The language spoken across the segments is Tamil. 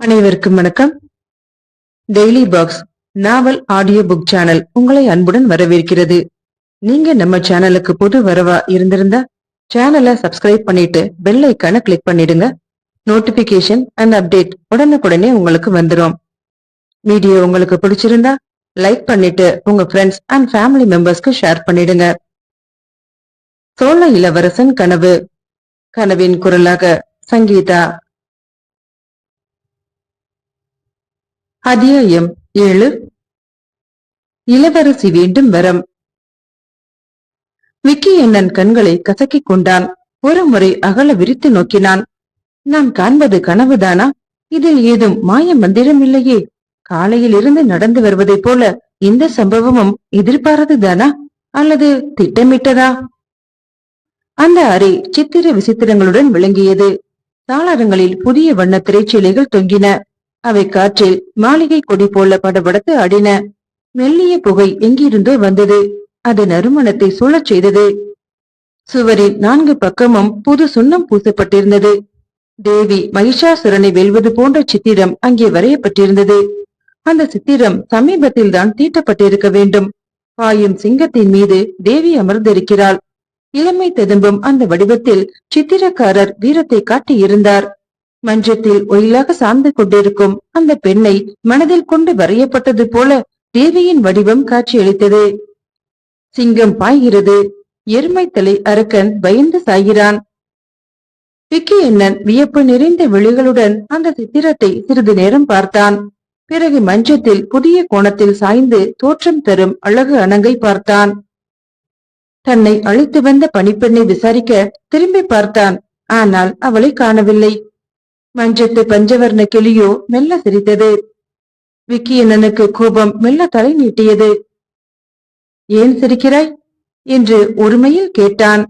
அனைவருக்கும் வணக்கம். Daily box novel audio book channel உங்களை அன்புடன் வரவேற்கிறது. நீங்க நம்ம சேனலுக்கு புது வரவா இருந்திருந்தா சேனலை சப்ஸ்கிரைப் பண்ணிட்டு பெல் ஐக்கான கிளிக் பண்ணிடுங்க. நோட்டிபிகேஷன் அண்ட் அப்டேட் உடனுக்குடனே உங்களுக்கு வந்துரும். வீடியோ உங்களுக்கு பிடிச்சிருந்தா லைக் பண்ணிட்டு உங்க ஃப்ரெண்ட்ஸ் அண்ட் ஃபேமிலி மெம்பர்ஸ்க்கு ஷேர் பண்ணிடுங்க. சோழ இளவரசன் கனவு. கனவின் குரலாக சங்கீதா அத்தியாயம் ஏழு. இளவரசி வேண்டும் வரம். விக்கி அண்ணன் கண்களை கசக்கிக் கொண்டான். ஒரு முறை அகல விரித்து நோக்கினான். நான் காண்பது கனவுதானா? இதில் ஏதும் மாய மந்திரம் இல்லையே. காலையில் இருந்து நடந்து வருவதைப் போல இந்த சம்பவமும் எதிர்பாரதுதானா அல்லது திட்டமிட்டதா? அந்த அறை சித்திர விசித்திரங்களுடன் விளங்கியது. தாளரங்களில் புதிய வண்ண திரைச்சீலைகள் தொங்கின. அவை காற்றில் மாளிகை கொடி போல படபடத்து ஆடின. மெல்லிய புகை எங்கிருந்தோ வந்தது. அது நறுமணத்தை சூழச் செய்தது. சுவரின் நான்கு பக்கமும் புது சுண்ணம் பூசப்பட்டிருந்தது. தேவி மகிஷாசுரனை வெல்வது போன்ற சித்திரம் அங்கே வரையப்பட்டிருந்தது. அந்த சித்திரம் சமீபத்தில் தான் தீட்டப்பட்டிருக்க வேண்டும். பாயும் சிங்கத்தின் மீது தேவி அமர்ந்திருக்கிறாள். இளமை ததும்பும் அந்த வடிவத்தில் சித்திரக்காரர் வீரத்தை காட்டியிருந்தார். மன்றத்தில் ஒயிலாக சார்ந்து கொண்டிருக்கும் அந்த பெண்ணை மனதில் கொண்டு வரையப்பட்டது போல தேவியின் வடிவம் காட்சியளித்தது. சிங்கம் பாய்கிறது. எருமை தலை அரக்கன் பயந்து சாய்கிறான். விக்கி அண்ணன் வியப்பு நிறைந்த விழிகளுடன் அந்த சித்திரத்தை சிறிது நேரம் பார்த்தான். பிறகு மஞ்சத்தில் புதிய கோணத்தில் சாய்ந்து தோற்றம் தரும் அழகு அணங்கை பார்த்தான். தன்னை அழைத்து வந்த பணிப்பெண்ணை விசாரிக்க திரும்பி பார்த்தான். ஆனால் அவளை காணவில்லை. மஞ்சத்து பஞ்சவர்ண கிளியோ மெல்ல சிரித்தது. விக்கியண்ணனுக்கு கோபம் மெல்ல தலை நீட்டியது. ஏன் சிரிக்கிறாய்? என்று ஒருமையில் கேட்டான்.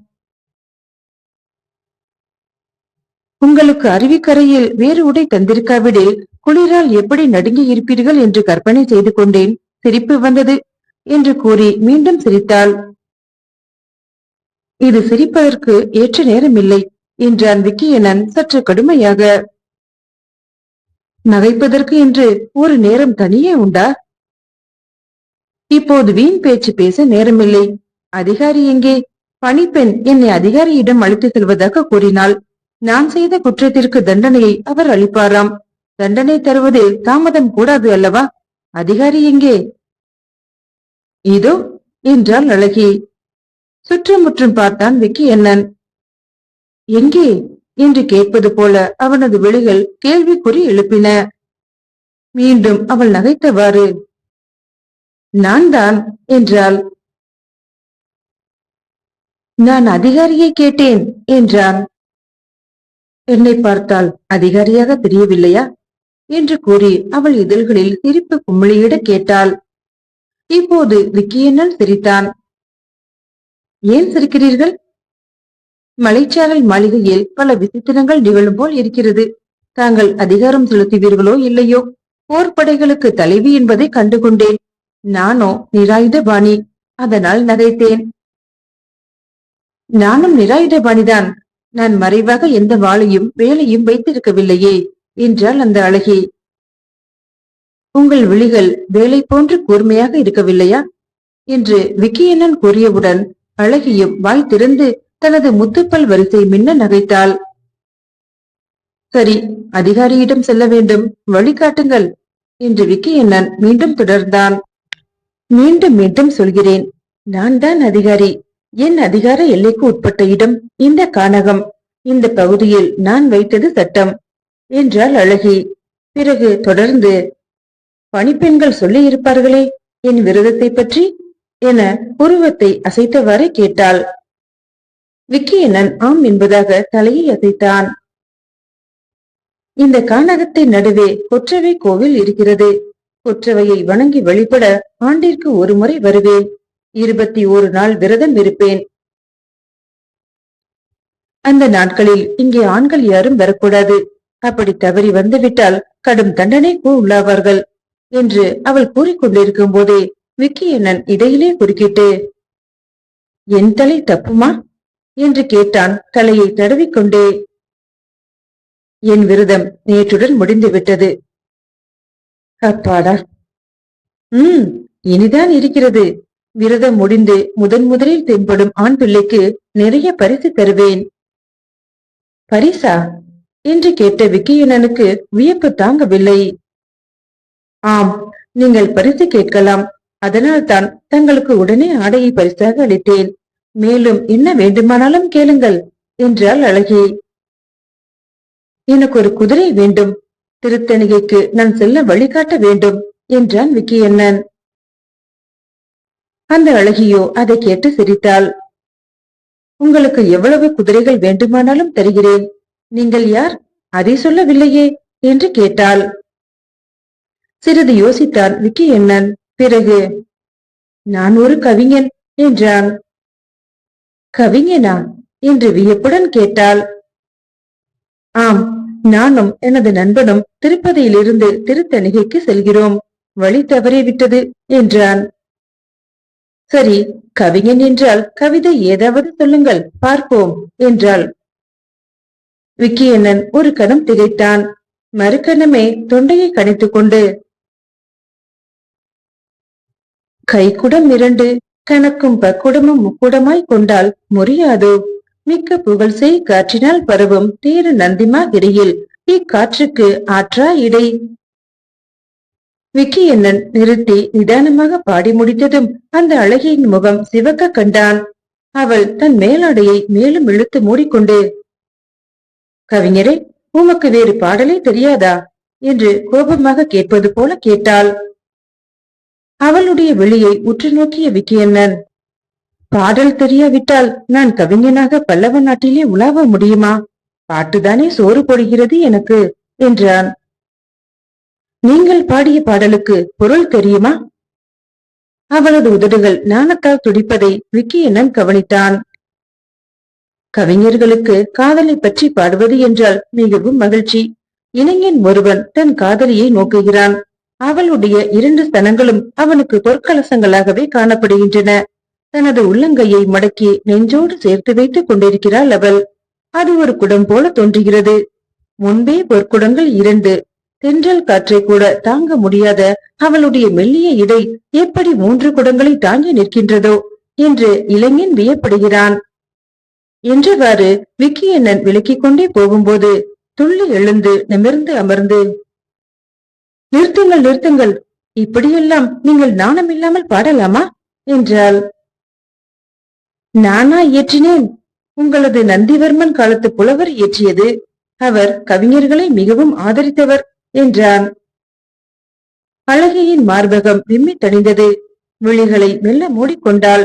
உங்களுக்கு அருவிக்கரையில் வேறு உடை தந்திருக்காவிடில் குளிரால் எப்படி நடுங்கி இருப்பீர்கள் என்று கற்பனை செய்து கொண்டேன். சிரிப்பு வந்தது என்று கூறி மீண்டும் சிரித்தாள். இது சிரிப்பதற்கு ஏற்ற நேரமில்லை என்றான் விக்கியனன் சற்று கடுமையாக. நகைப்பதற்கு என்று ஒரு நேரம் தனியே உண்டா? இப்போது வீண் பேச்சு பேச நேரமில்லை. அதிகாரி எங்கே? பணிப்பெண் என்னை அதிகாரியிடம் அழைத்து செல்வதாக கூறினாள். நான் செய்த குற்றத்திற்கு தண்டனையை அவர் அளிப்பாராம். தண்டனை தருவதில் தாமதம் கூடாது அல்லவா? அதிகாரி எங்கே? இதோ என்றாள் அழகி. சுற்றுமுற்றும் பார்த்தான் விக்கி அண்ணன் எங்கே? என்று கேட்பது போல அவனது விழிகள் கேள்விக்குறி எழுப்பின. மீண்டும் அவள் நகைத்தவாறு நான் தான் என்றாள். நான் அதிகாரியை கேட்டேன் என்றான். என்னை பார்த்தால் அதிகாரியாக தெரியவில்லையா? என்று கூறி அவள் இதழ்களில் சிரிப்பு கும்மிழியிட கேட்டாள். இப்போது விக்கியனால் சிரித்தான். ஏன் சிரிக்கிறீர்கள்? மலைச்சாரல் மாளிகையில் பல விசித்திரங்கள் நிகழும் போல் இருக்கிறது. தாங்கள் அதிகாரம் செலுத்துவீர்களோ இல்லையோ? போர்படைகளுக்கு தலைவி என்பதை கண்டுகொண்டேன். நானோ நிராயுதபாணி அதனால் நகைத்தேன். நானும் நிராயுதபாணிதான் நான் மறைவாக எந்த வாளையும் வேலையும் வைத்திருக்கவில்லையே என்றாள் அந்த அழகி. உங்கள் விழிகள் வேலை போன்று கூர்மையாக இருக்கவில்லையா? என்று விக்கியண்ணன் கூறியவுடன் அழகியும் வாய் திறந்து தனது முத்துப்பல் வரிசை மின்ன நகைத்தாள். சரி அதிகாரியிடம் செல்ல வேண்டும். வழிகாட்டுங்கள் என்று விக்கி விக்கியண்ணன் மீண்டும் தொடர்ந்தான். மீண்டும் மீண்டும் சொல்கிறேன் நான் தான் அதிகாரி. என் அதிகார எல்லைக்கு உட்பட்ட இடம் இந்த கானகம். இந்த பகுதியில் நான் வைத்தது சட்டம் என்றாள் அழகி. பிறகு தொடர்ந்து பணிப்பெண்கள் சொல்லி இருப்பார்களே என் விரதத்தை பற்றி? என உருவத்தை அசைத்தவாறே கேட்டாள். விக்கியண்ணன் ஆம் என்பதாக தலையை அசைத்தான். இந்த கானகத்தின் நடுவே கொற்றவை கோவில் இருக்கிறது. கொற்றவையை வணங்கி வழிபட ஆண்டிற்கு ஒரு முறை வருவேன். இருபத்தி ஒரு நாள் விரதம் இருப்பேன். அந்த நாட்களில் இங்கே ஆண்கள் யாரும் வரக்கூடாது. அப்படி தவறி வந்துவிட்டால் கடும் தண்டனைக்கு உள்ளாவார்கள் என்று அவள் கூறிக்கொண்டிருக்கும் போதே விக்கியண்ணன் இடையிலே குறுக்கிட்டு என் தலை தப்புமா? என்று கேட்டான். தலையை தடவிக்கொண்டே என் விரதம் நேற்றுடன் முடிந்து விட்டது அப்பாடா. உம் இனிதான் இருக்கிறது. விரதம் முடிந்து முதன் முதலில் தென்படும் ஆண் பிள்ளைக்கு நிறைய பரிசு தருவேன். பரிசா? என்று கேட்ட விக்கியனனுக்கு வியப்பு தாங்கவில்லை. ஆம் நீங்கள் பரிசு கேட்கலாம். அதனால்தான் தங்களுக்கு உடனே ஆடையை பரிசாக அளித்தேன். மேலும் என்ன வேண்டுமானாலும் கேளுங்கள் என்றாள் அழகி. எனக்கு ஒரு குதிரை வேண்டும். திருத்தணிகைக்கு நான் செல்ல வழிகாட்ட வேண்டும் என்றான் விக்கி அண்ணன் அந்த அழகியோ அதை கேட்டு சிரித்தாள். உங்களுக்கு எவ்வளவு குதிரைகள் வேண்டுமானாலும் தருகிறேன். நீங்கள் யார்? அதை சொல்லவில்லையே என்று கேட்டாள். சிறிது யோசித்தான் விக்கி அண்ணன் பிறகு நான் ஒரு கவிஞன் என்றான். கவிஞனா என்று வியப்புடன் கேட்டாள். ஆம் நானும் எனது நண்பனும் திருப்பதியிலிருந்து திருத்தணிகைக்கு செல்கிறோம். வழி தவறிவிட்டது என்றான். சரி கவிஞன் என்றால் கவிதை ஏதாவது சொல்லுங்கள் பார்ப்போம் என்றாள். விக்கியண்ணன் ஒரு கணம் திகைத்தான். மறுக்கணமே தொண்டையை கணித்துக் கொண்டு கைக்குடம் இரண்டு கணக்கும் பக்குடமும் முக்குடமாய் கொண்டால் முறியாதோ. மிக்க புகழ் செய் காற்றினால் பரவும் தீர நந்திமா கிரியில் இக்காற்றுக்கு ஆற்றா இடை. விக்கி என்னன் நிறுத்தி நிதானமாக பாடி முடித்ததும் அந்த அழகியின் முகம் சிவக்க கண்டான். அவள் தன் மேலாடையை மேலும் இழுத்து மூடிக்கொண்டு கவிஞரே உமக்கு வேறு பாடலே தெரியாதா? என்று கோபமாக கேட்பது போல கேட்டாள். அவளுடைய வெளியை உற்று நோக்கிய விக்கியண்ணன் பாடல் தெரியாவிட்டால் நான் கவிஞனாக பல்லவ நாட்டிலே உலாவ முடியுமா? பாட்டுதானே சோறு போடுகிறது எனக்கு என்றான். நீங்கள் பாடிய பாடலுக்கு பொருள் தெரியுமா? அவளது உதடுகள் நாணத்தால் துடிப்பதை விக்கியண்ணன் கவனித்தான். கவிஞர்களுக்கு காதலை பற்றி பாடுவது என்றால் மிகவும் மகிழ்ச்சி. இளைஞன் ஒருவன் தன் காதலியை நோக்குகிறான். அவளுடைய இரண்டு ஸ்தனங்களும் அவனுக்கு பொற்கலசங்களாகவே காணப்படுகின்றன. தனது உள்ளங்கையை மடக்கி நெஞ்சோடு சேர்த்து வைத்துக் கொண்டிருக்கிறாள் அவள். அது ஒரு குடம் போல தோன்றுகிறது. முன்பே பொற்குடங்கள் இரண்டு. தென்றல் காற்றை கூட தாங்க முடியாத அவளுடைய மெல்லிய இடை எப்படி மூன்று குடங்களை தாங்கி நிற்கின்றதோ என்று இளைஞன் வியப்படுகிறான். என்றவாறு விக்கியண்ணன் விலக்கிக் கொண்டே போகும்போது துள்ளி எழுந்து நிமிர்ந்து அமர்ந்து நிறுத்துங்கள் நிறுத்துங்கள். இப்படியெல்லாம் நீங்கள் நாணம் இல்லாமல் பாடலாமா? என்றாள். நானா இயற்றினேன் உங்களது நந்திவர்மன் காலத்து புலவர் இயற்றியது அவர் கவிஞர்களை மிகவும் ஆதரித்தவர் என்றான். அழகியின் மார்பகம் விம்மி தணிந்தது. விழிகளை மெல்ல மூடிக்கொண்டாள்.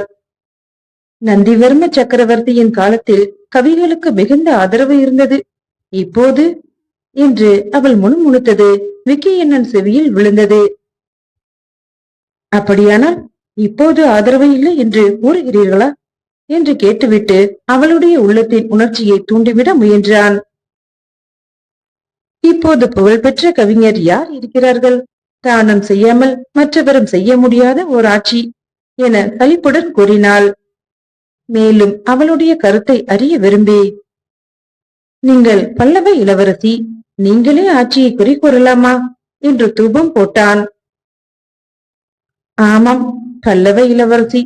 நந்திவர்ம சக்கரவர்த்தியின் காலத்தில் கவிகளுக்கு மிகுந்த ஆதரவு இருந்தது. இப்போது என்று அவள் முணுமுணுத்தது விக்கி என்னன் செவியில் விழுந்தது. அப்படியானால் இப்போது ஆதரவு இல்லை என்று கூறுகிறீர்களா? என்று கேட்டுவிட்டு அவளுடைய உள்ளத்தின் உணர்ச்சியை தூண்டிவிட முயன்றான். இப்போது புகழ்பெற்ற கவிஞர் யார் இருக்கிறார்கள்? தானம் செய்யாமல் மற்றவரும் செய்ய முடியாத ஓர் ஆட்சி என சலிப்புடன் கூறினாள். மேலும் அவளுடைய கருத்தை அறிய விரும்பி நீங்கள் பல்லவ இளவரசி நீங்களே ஆட்சியை குறி கூறலாமா? என்று தூபம் போட்டான். ஆமாம் பல்லவ இளவரசி.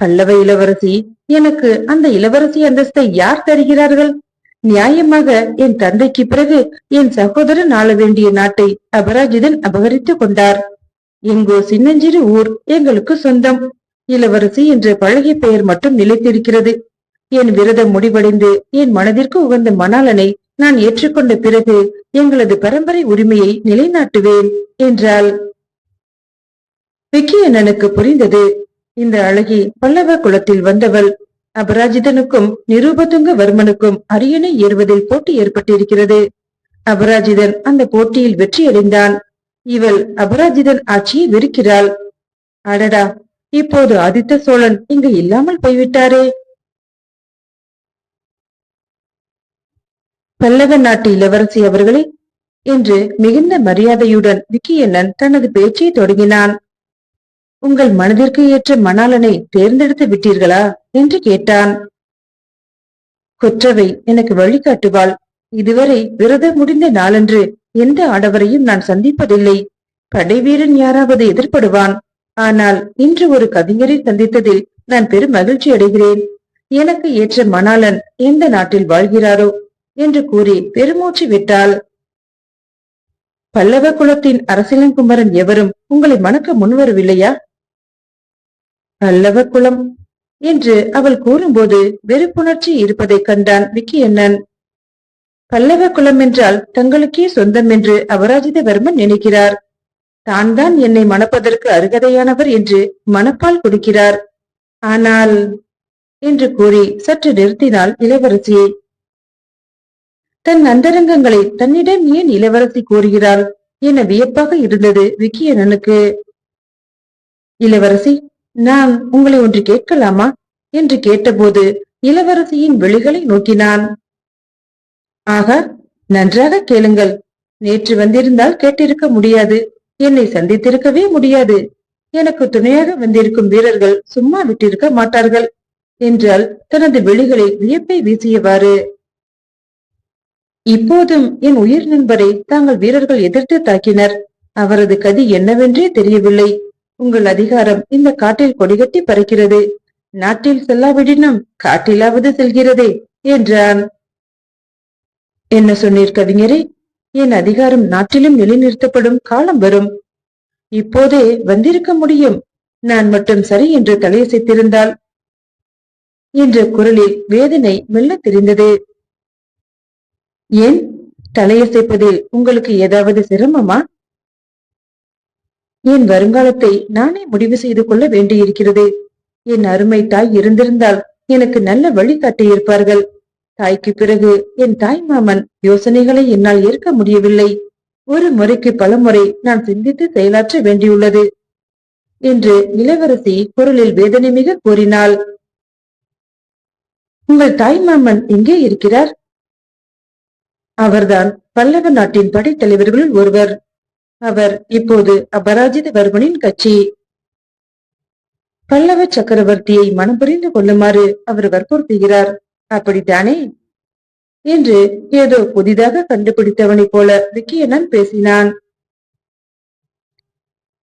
பல்லவ இளவரசி எனக்கு அந்த இளவரசி அந்தஸ்தை யார் தருகிறார்கள்? நியாயமாக என் தந்தைக்கு பிறகு என் சகோதரன் ஆள வேண்டிய நாட்டை அபராஜிதன் அபகரித்துக் கொண்டார். எங்கோ சின்னஞ்சிறு ஊர் எங்களுக்கு சொந்தம். இளவரசி என்ற பழகிய பெயர் மட்டும் நிலைத்திருக்கிறது. என் விரதம் முடிவடைந்து என் மனதிற்கு உகந்த மணாலனை நான் ஏற்றுக்கொண்ட பிறகு எங்களது பரம்பரை உரிமையை நிலைநாட்டுவேன் என்றாள். விக்கியண்ணனுக்கு புரிந்தது. இந்த அழகி பல்லவ குலத்தில் வந்தவள். அபராஜிதனுக்கும் நிரூபதுங்க வர்மனுக்கும் அரியணை ஏறுவதில் போட்டி ஏற்பட்டிருக்கிறது. அபராஜிதன் அந்த போட்டியில் வெற்றியடைந்தான். இவள் அபராஜிதன் ஆட்சியை வெறுக்கிறாள். அடடா! இப்போது ஆதித்த சோழன் இங்கு இல்லாமல் போய்விட்டாரே. பல்லவ நாட்டு இளவரசி அவர்களே என்று மிகுந்த மரியாதையுடன் விக்கியண்ணன் தனது பேச்சை தொடங்கினான். உங்கள் மனதிற்கு ஏற்ற மணாலனை தேர்ந்தெடுத்து விட்டீர்களா? என்று கேட்டான். கொற்றவை எனக்கு வழிகாட்டுவாள். இதுவரை விரதம் முடிந்த நாளன்று எந்த ஆடவரையும் நான் சந்திப்பதில்லை. படைவீரன் யாராவது எதிர்ப்படுவான் ஆனால் இன்று ஒரு கவிஞரை சந்தித்ததில் நான் பெரும் மகிழ்ச்சி அடைகிறேன். எனக்கு ஏற்ற மணாளன் எந்த நாட்டில் வாழ்கிறாரோ என்று கூறி பெருமூச்சு விட்டாள் பல்லவ குலத்தின் அரசியலங்குமரன் எவரும் உங்களை மணக்க முன்வரவில்லையா? பல்லவ குலம் என்று அவள் கூறும்போது வெறுப்புணர்ச்சி இருப்பதைக் கண்டான் விக்கி அண்ணன் பல்லவ குலம் என்றால் தங்களுக்கே சொந்தம் என்று அபராஜிதவர்மன் நினைக்கிறார். தான் தான் என்னை மணப்பதற்கு அருகதையானவர் என்று மனப்பால் குடிக்கிறார். ஆனால் என்று கூறி சற்று நிறுத்தினாள் இளவரசியை. தன் அந்தரங்கங்களை தன்னிடம் ஏன் இளவரசி கூறுகிறாள் என வியப்பாக இருந்தது விக்கியனனுக்கு இளவரசி நான் உங்களை ஒன்று கேட்கலாமா? என்று கேட்டபோது இளவரசியின் விழிகளை நோக்கினான். ஆகா நன்றாக கேளுங்கள். நேற்று வந்திருந்தால் கேட்டிருக்க முடியாது. என்னை சந்தித்திருக்கவே முடியாது. எனக்கு துணையாக வந்திருக்கும் வீரர்கள் சும்மா விட்டிருக்க மாட்டார்கள். என்றால் தனது விழிகளில் வியப்பை வீசியவாறு இப்போதும் என் உயிர் நண்பரை தாங்கள் வீரர்கள் எதிர்த்து தாக்கினர். அவரது கதி என்னவென்றே தெரியவில்லை. உங்கள் அதிகாரம் இந்த காட்டில் கொடிகட்டி பறக்கிறது. நாட்டில் செல்லாவிடினும் காட்டிலாவது செல்கிறதே என்றான். என்ன சொன்னீர் கவிஞரே? என் அதிகாரம் நாட்டிலும் நிலைநிறுத்தப்படும் காலம் வரும். இப்போதே வந்திருக்க முடியும். நான் மட்டும் சரி என்று தலையசைத்திருந்தால். என்ற குரலில் வேதனை மெல்ல தெரிந்தது. ஏன் தலையசைப்பதில் உங்களுக்கு ஏதாவது சிரமமா? என் வருங்காலத்தை நானே முடிவு செய்து கொள்ள வேண்டியிருக்கிறது. என் அருமை தாய் இருந்திருந்தால் எனக்கு நல்ல வழி காட்டியிருப்பார்கள். தாய்க்கு பிறகு என் தாய் மாமன் யோசனைகளை என்னால் ஏற்க முடியவில்லை. ஒரு முறைக்கு பல முறை நான் சிந்தித்து செயலாற்ற வேண்டியுள்ளது. என்று இளவரசி குரலில் வேதனை மிக கூறினாள். உங்கள் தாய் மாமன் எங்கே இருக்கிறார்? அவர்தான் பல்லவ நாட்டின் படைத்தலைவர்களுள் ஒருவர். அவர் இப்போது அபராஜித வர்மனின் கட்சி. பல்லவ சக்கரவர்த்தியை மனம் புரிந்து கொள்ளுமாறு அவர் வற்புறுத்துகிறார். அப்படித்தானே என்று ஏதோ புதிதாக கண்டுபிடித்தவனைப் போல விக்கியனன் பேசினான்.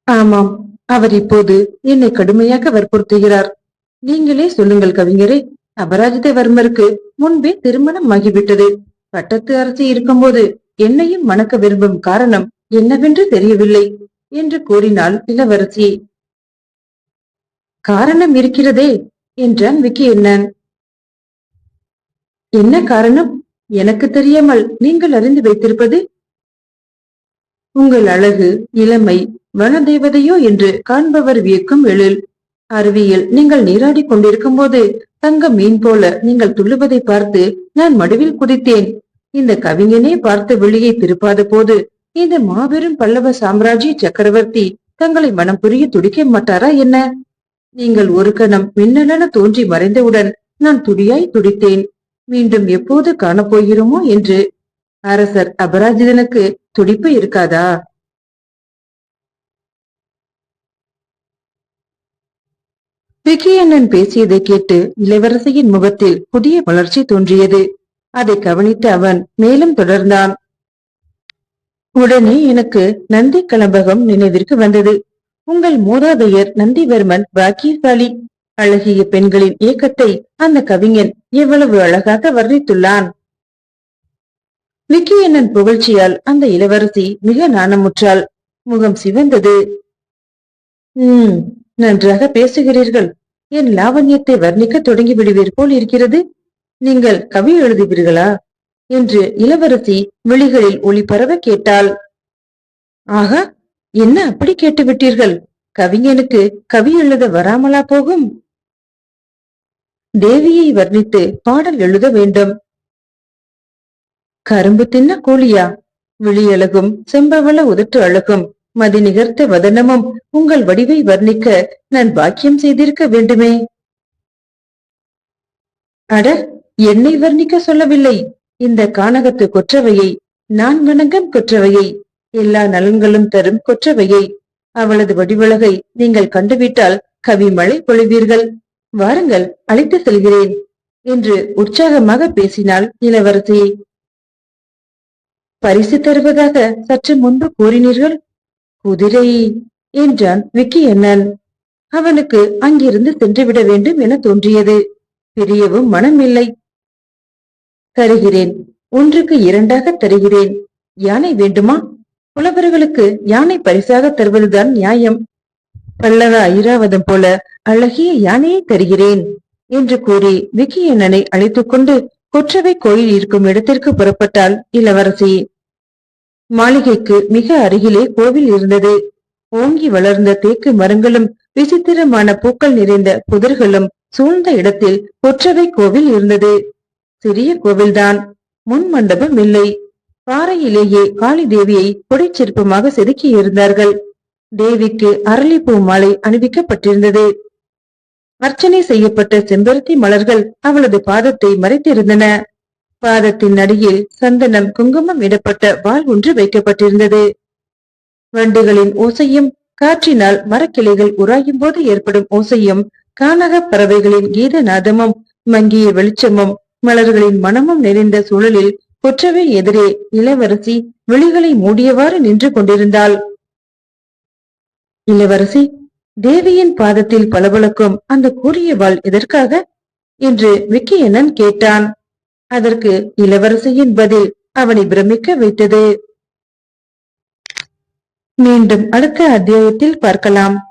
ஆமாம் அவர் இப்போது என்னை கடுமையாக வற்புறுத்துகிறார். நீங்களே சொல்லுங்கள் கவிஞரே. அபராஜிதவர்மருக்கு முன்பே திருமணம் ஆகிவிட்டது. பட்டத்து அரசி இருக்கும்போது என்னையும் மணக்க விரும்பும் காரணம் என்னவென்று தெரியவில்லை என்று கூறினாள் இளவரசி. காரணம் இருக்கிறதே என்றான் விக்கி என்னன் என்ன காரணம்? எனக்கு தெரியாமல் நீங்கள் அறிந்து வைத்திருப்பது? உங்கள் அழகு இளமை வனதேவதையோ என்று காண்பவர் வியக்கும் எழில். அருவியில் நீங்கள் நீராடி கொண்டிருக்கும் போது தங்க மீன் போல நீங்கள் துள்ளுவதை பார்த்து நான் மடுவில் குதித்தேன். இந்த கவிஞனே பார்த்த வெளியை திருப்பாத போது இந்த மாபெரும் பல்லவ சாம்ராஜ்ய சக்கரவர்த்தி தங்களை மனம் புரிய துடிக்க மாட்டாரா என்ன? நீங்கள் ஒரு கணம் மின்னலென தோன்றி மறைந்தவுடன் நான் துடியாய் துடித்தேன். மீண்டும் எப்போது காணப்போகிறோமோ என்று. அரசர் அபராஜிதனுக்கு துடிப்பு இருக்காதா? விக்கியண்ணன் பேசியதை கேட்டு இளவரசியின் முகத்தில் புதிய வளர்ச்சி தோன்றியது. அதை கவனித்த அவன் மேலும் தொடர்ந்தான். உடனே எனக்கு நந்தி கலம்பகம் நினைவிற்கு வந்தது. உங்கள் மூதாதையர் நந்திவர்மன் பாக்கியசாலி. அழகிய பெண்களின் இயக்கத்தை அந்த கவிஞன் எவ்வளவு அழகாக வர்ணித்துள்ளான். விக்கியண்ணன் புகழ்ச்சியால் அந்த இளவரசி மிக நாணமுற்றாள். முகம் சிவந்தது. உம் நன்றாக பேசுகிறீர்கள். என் லாவண்யத்தை வர்ணிக்க தொடங்கி விடுவீர் போல் இருக்கிறது. நீங்கள் கவி எழுதுவீர்களா? என்று இளவரசி விழிகளில் ஒளி பரவ கேட்டாள். ஆகா என்ன அப்படி கேட்டு விட்டீர்கள் கவிஞனுக்கு கவி எழுத வராமலா போகும்? தேவியை வர்ணித்து பாடல் எழுத வேண்டும். கரும்பு தின்ன கூலியா விழியழகும் செம்பவள உதட்டு அழகும். மதி நிகர்த்த வதனமும் உங்கள் வடிவை வர்ணிக்க நான் பாக்கியம் செய்திருக்க வேண்டுமே. அட என்னை வர்ணிக்க சொல்லவில்லை. இந்த கானகத்து கொற்றவையை நான் வணங்கும் கொற்றவையை எல்லா நலன்களும் தரும் கொற்றவையை அவளது வடிவழகை நீங்கள் கண்டுவிட்டால் கவி மழை பொழிவீர்கள். வாருங்கள் அழைத்து செல்கிறேன் என்று உற்சாகமாக பேசினாள் இளவரசி பரிசு தருவதாக சற்று முன்பு கூறினீர்கள்? குதிரை என்றான் விக்கி அண்ணன் அவனுக்கு அங்கிருந்து சென்றுவிட வேண்டும் என தோன்றியது. பிரியவும் மனமில்லை. தருகிறேன். ஒன்றுக்கு இரண்டாக தருகிறேன். யானை வேண்டுமா? புலவர்களுக்கு யானை பரிசாக தருவதுதான் நியாயம். பல்லவ ஐராவதம் போல அழகிய யானையை தருகிறேன் என்று கூறி விக்கி அண்ணனை அழைத்துக் கொண்டு கொற்றவை கோயில் இருக்கும் இடத்திற்கு புறப்பட்டாள் இளவரசி. மாளிகைக்கு மிக அருகிலே கோவில் இருந்தது. ஓங்கி வளர்ந்த தேக்கு மரங்களும் விசித்திரமான பூக்கள் நிறைந்த புதர்களும் சூழ்ந்த இடத்தில் கொற்றவை கோவில் இருந்தது. சிறிய கோவில்தான். முன் மண்டபம் இல்லை. பாறையிலேயே காளி தேவியை கொடைச்சிற்பமாக செதுக்கி இருந்தார்கள். தேவிக்கு அரளிப்பூ மாலை அணிவிக்கப்பட்டிருந்தது. அர்ச்சனை செய்யப்பட்ட செம்பருத்தி மலர்கள் அவளது பாதத்தை மறைத்திருந்தன. பாதத்தின் அடியில் சந்தனம் குங்குமம் இடப்பட்ட வாள் ஒன்று வைக்கப்பட்டிருந்தது. வண்டுகளின் ஓசையும் காற்றினால் மரக்கிளைகள் உராயும் போது ஏற்படும் ஓசையும் கானக பறவைகளின் கீத நாதமும் மங்கிய வெளிச்சமும் மலர்களின் மனமும் நிறைந்த சூழலில் கொற்றவை எதிரே இளவரசி விழிகளை மூடியவாறு நின்று கொண்டிருந்தாள். இளவரசி தேவியின் பாதத்தில் பளபளக்கும் அந்த கூறிய வாள் எதற்காக? என்று விக்கியனன் கேட்டான். அதற்கு இளவரசியின் பதில் அவனை பிரமிக்க வைத்தது. மீண்டும் அடுத்த அத்தியாயத்தில் பார்க்கலாம்.